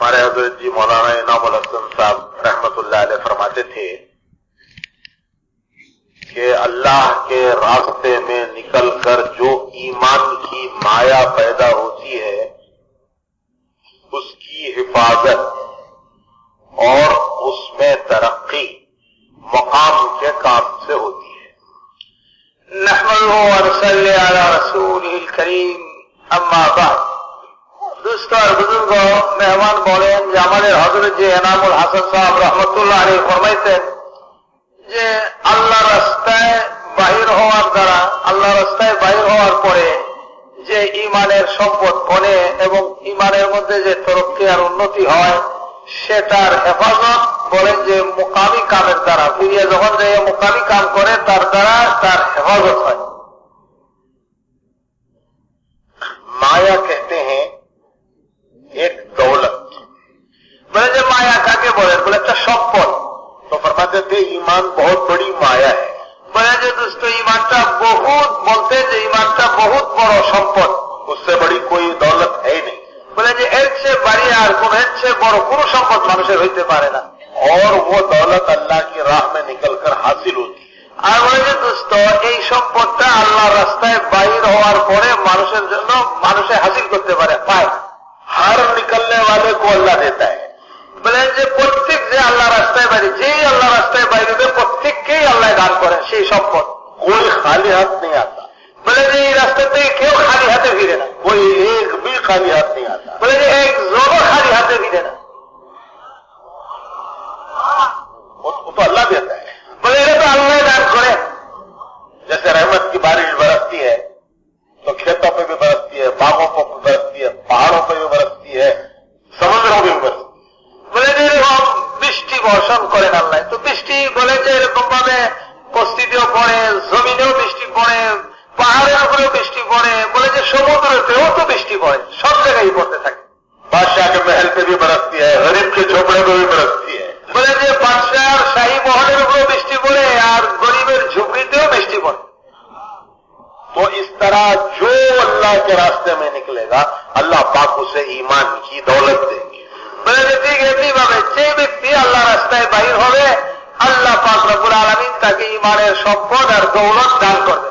ہمارے حضرت جی مولانا انعام الحسن صاحب رحمت اللہ علیہ فرماتے تھے کہ اللہ کے راستے میں نکل کر جو ایمان کی مایا پیدا ہوتی ہے، اس کی حفاظت اور اس میں ترقی مقام کے کام سے ہوتی ہے۔ نحمده ونصلي على رسوله اما بعد۔ দুষ্ট আর বুজুর্গ মেহমান বলেন যে আমাদের হজরত যে এনামুল হাসান সাহেব রহমতুল্লাহ আলী ফরমাইতেন যে আল্লাহ রাস্তায় বাহির হওয়ার দ্বারা, আল্লাহ রাস্তায় বাহির হওয়ার পরে যে ইমানের সম্পদ কনে এবং ইমানের মধ্যে যে তরক্কি আর উন্নতি হয়, সে তার হেফাজত বলেন যে মোকামি কামের দ্বারা, ফিরিয়ে যখন যে মোকামি কাম করে, তার দ্বারা তার হেফাজত হয়। মায়াকে तो फरमाते थे ईमान बहुत बड़ी माया है বলে যে দোস্ত ইমানটা বহুত বলতে যে ইমানটা বহুত বড় সম্পদ उससे बड़ी कोई दौलत है ही नहीं বলে যে এর চেয়ে বাড়ি আর কোন এর চেয়ে বড় কোন সম্পদ মানুষের হইতে পারে না और वो दौलत अल्लाह की राह में निकलकर हासिल होती है আর বলে যে দোস্ত এই সম্পদটা আল্লাহ রাস্তায় বাইর হওয়ার পরে মানুষের জন্য মানুষে হাসিল করতে পারে পায় हर निकलने वाले को अल्लाह देता میدان پر ہے شی کوئی خالی ہاتھ نہیں آتا۔ بولے جی راستے پہ کیوں خالی ہاتھیں بھی دینا۔ کوئی ایک بھی خالی ہاتھ نہیں آتا۔ بولے جی ایک زور خالی ہاتھیں بھی دینا۔ تو اللہ دیتا ہے۔ بولے جی تو اللہ دان کرے جیسے رحمت کی بارش برستی ہے، تو کھیتوں پہ بھی برستی ہے، باغوں پہ بھی برستی ہے، پہاڑوں پہ بھی برستی বৃষ্টি পড়ে সব জায়গায় পড়তে থাকে है बादशाह के महल पे भी बरसती है गरीब के झोपड़े पे भी बरसती है বলে যে বাদশাহ শাহী মহলের উপরেও বৃষ্টি পড়ে আর গরিবের ঝুঁকড়িতেও বৃষ্টি পড়ে तो इस तरह जो अल्लाह के रास्ते में निकलेगा अल्लाह पाक उसे ईमान की दौलत देंगे বলে যে ঠিক একই ভাবে যে ব্যক্তি আল্লাহ রাস্তায় বাহির হবে আল্লাহ পাক রবুল আলমিন তাকে ইমানের সম্পদ আর দৌলত দান করবে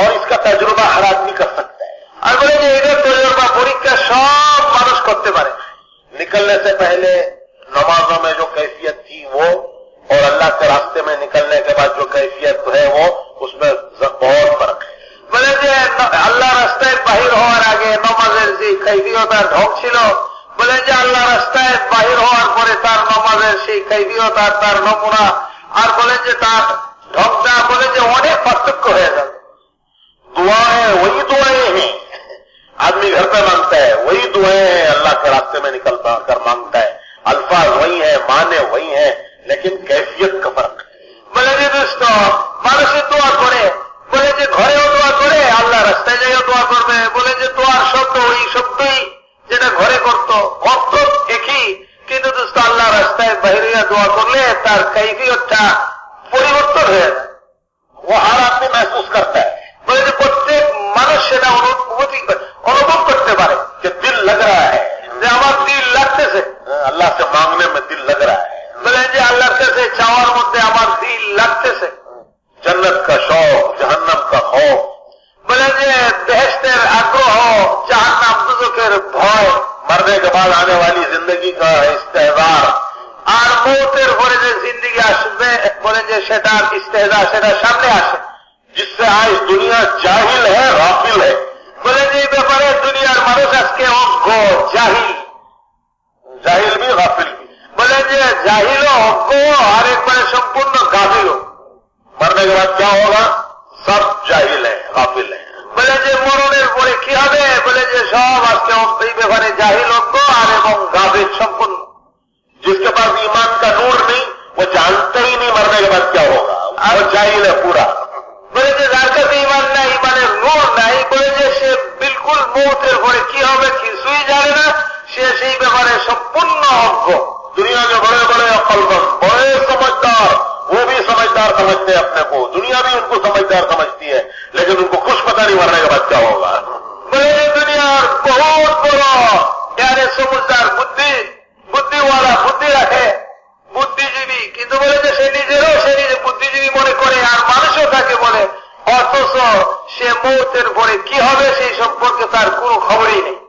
और इसका तजुर्बा हर आदमी कर सकता है اور بولیں گے بڑی کا سب مارس کو نکلنے سے پہلے نمازوں میں جو کیفیت تھی وہ اور اللہ کے راستے میں نکلنے کے بعد جو کیفیت ہے وہ اس میں بہت فرق بولیں جی اللہ رستہ ہے باہر ہو اور آگے نماز کہ جی، اللہ راستہ باہر ہو اور تار نہ جی، جی، ہے۔ سر دعائیں وہی دعائیں ہیں आदमी घर पे मांगता है वही दुआएं हैं अल्लाह के रास्ते में निकल कर मांगता है अल्फाज वही है माने वही है लेकिन कैफियत का फर्क है বলে যে দুষ্ট মানুষের দোয়া করে বলে যে ঘরেও দোয়া করে আল্লাহ রাস্তায় যাইও দোয়া করবে বলে যে দোয়ার শব্দ ওই শব্দই যেটা ঘরে করত অর্থ একই কিন্তু দোস্ত আল্লাহ রাস্তায় বাইরে দোয়া করলে তার কাইফিয়তটা میں دل لگ رہا ہے۔ بلند جی سے چاول مدد আমার دل লাগতেছে جنت کا شوق، جہنم کا خوف۔ بولے دہشت جی بہشتر آگرہ جہنم দুজকের ভয় مرنے کے بعد آنے والی زندگی کا استحدار আর মৌতের পরে যে জিন্দগি আসবে বলে যে সেটার ইস্তেহজার সেটা সামনে আসে جس سے آج دنیا جاہل ہے، غافل ہے۔ بولے যে ব্যাপারে দুনিয়ার মানুষ আজকে অজ্ঞ জাহিল জাহিল بھی غافل۔ জাহিল অজ্ঞ আর একবারে সম্পূর্ণ গাভিল मरने के बाद क्या होगा सब जाहिल है गाफिल है বলে যে মরণের পরে কি হবে বলে যে সব আজকে এই ব্যাপারে জাহিল অজ্ঞ আর এবং গাভিল সম্পূর্ণ जिसके पास ईमान का नूर नहीं वो जानता ही नहीं मरने के बाद क्या होगा वो जाहिल है पूरा বলে যে যার কাছে ইমান নাই ইমানের নূর নাই বলে যে সে বিলকুল মৌতের পরে কি হবে কিছুই জানে না সে সেই ব্যাপারে সম্পূর্ণ অজ্ঞ दुनिया के বুদ্ধিজীবী। কিন্তু বলে যে সে নিজেরও, সে নিজে বুদ্ধিজীবী মনে করে, আর মানুষও তাকে বলে, অথচ সে মৌতের পরে কি হবে সেই সম্পর্কে তার কোনো খবরই নেই।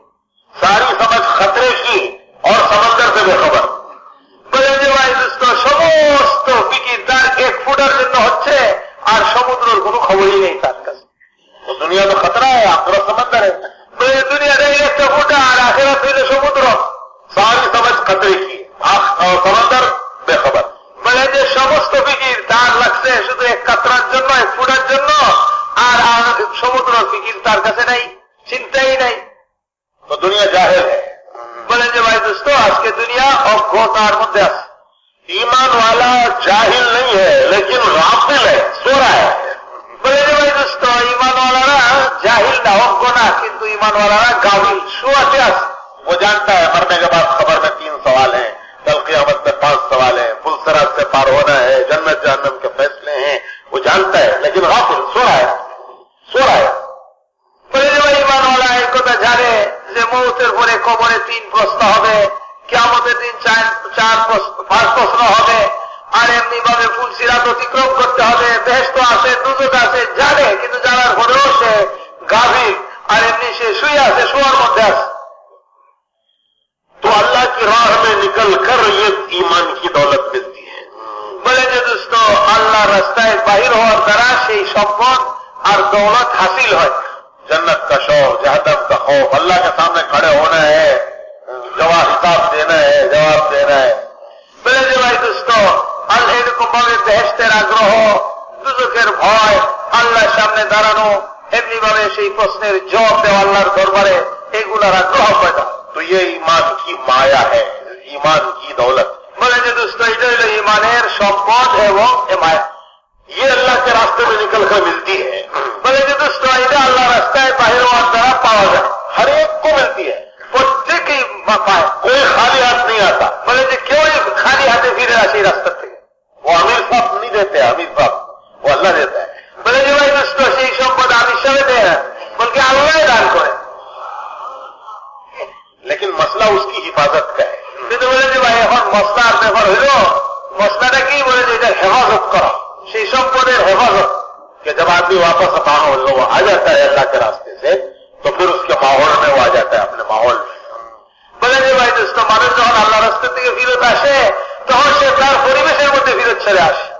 सारी समझ खतरे की आख- और समंदर बेखबर বলে যে সমস্ত ফিকির তার লাগছে শুধু এক কাতরার জন্য এক ফুটার জন্য আর আর সমুদ্র ফিকির তার কাছে নাই চিন্তাই নাই तो दुनिया जाहिल है বলে যে ভাই দোস্ত আজকে দুনিয়া অজ্ঞতার মধ্যে আছে ईमान वाला जाहिल नहीं है लेकिन गाफिल है सो रहा है বলে যে ভাই দোস্ত ইমানওয়ালারা জাহিল না অজ্ঞ না কিন্তু ইমানওয়ালারা গাভিল শুয়াতে আছে वो जानता है मरने के बाद खबर में तीन सवाल हैं कल क़यामत में पांच सवाल हैं पुलसरात से पार होना है जन्नत जहन्नम के फैसले हैं वो जानता है लेकिन गाफिल सो रहा है सो रहा है বলে যে ভাই ইমানওয়ালা এই কথা জানে যে মৌতের পরে কবরে তিন প্রশ্ন হবে কেমতের দিন চার চার প্রশ্ন পাঁচ প্রশ্ন হবে আর এমনি ভাবে ফুলসিরাত অতিক্রম করতে হবে বেহেস্ত আছে দুদক আছে জানে কিন্তু জানার পরেও সে গাভীর আর এমনি সে শুয়ে আছে শোয়ার মধ্যে আছে तो अल्लाह की राह রাস্তায় বাহির হওয়ার দ্বারা সেই সম্পদ আর দৌলত হাসিল হয় जन्नत का शौक जहदम का खौफ अल्लाह के सामने खड़े होना है जवाब हिसाब देना है जवाब देना है বলে যে ভাই দোস্ত আল্লাহ এরকম ভাবে বেহেস্তের আগ্রহ দুজকের ভয় আল্লাহর সামনে দাঁড়ানো এমনি ভাবে সেই প্রশ্নের জবাব দেওয়া আল্লাহর দরবারে এগুলার আগ্রহ পয়দা तो ये ईमान की माया है ईमान की दौलत বলে যে দোস্ত এটা হইল ইমানের সম্পদ এবং এ মায়া یہ اللہ کے راستے میں نکل کر ملتی ہے۔ بلکہ جو دوسرا اللہ راستہ ہے باہر اور ذرا پاور ہے۔ ہر ایک کو ملتی ہے۔ بچے کی مفا ہے۔ کوئی خالی ہاتھ نہیں آتا۔ بلکہ کیوں یہ خالی ہاتھ پھر ایسے راستہ تھے وہ امیر صاحب نہیں دیتے امیر صاحب وہ اللہ دیتا ہے۔ بلکہ بھائی دوسروں سے شوق کو دانشہ میں دے ہیں بلکہ اللہ ہی دان کو ہے لیکن مسئلہ اس کی حفاظت کا ہے۔ تو بولے جی بھائی، ہم مسئلہ مسئلہ نہ کی، بولے جی حفاظت کرو۔ شیشم کو دے حفاظت کہ جب آدمی واپس ماحول وہ آ جاتا ہے اللہ کے راستے سے، تو پھر اس کے ماحول میں وہ آ جاتا ہے اپنے ماحول میں۔ بلے جی بھائی جس کا مانو جہاں اللہ راستے تھی فیرت آشے تو ہر شیطان خوری میں سے مجھے فیرت چلے آشے۔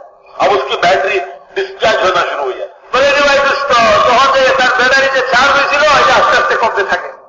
اب اس کی بیٹری ڈسچارج ہونا شروع ہو جائے بلے جی بھائی جس بھاই دوست তখন যে তার ব্যাটারি যে চার্জ হয়েছিল এটা আস্তে আস্তে কমতে থাকে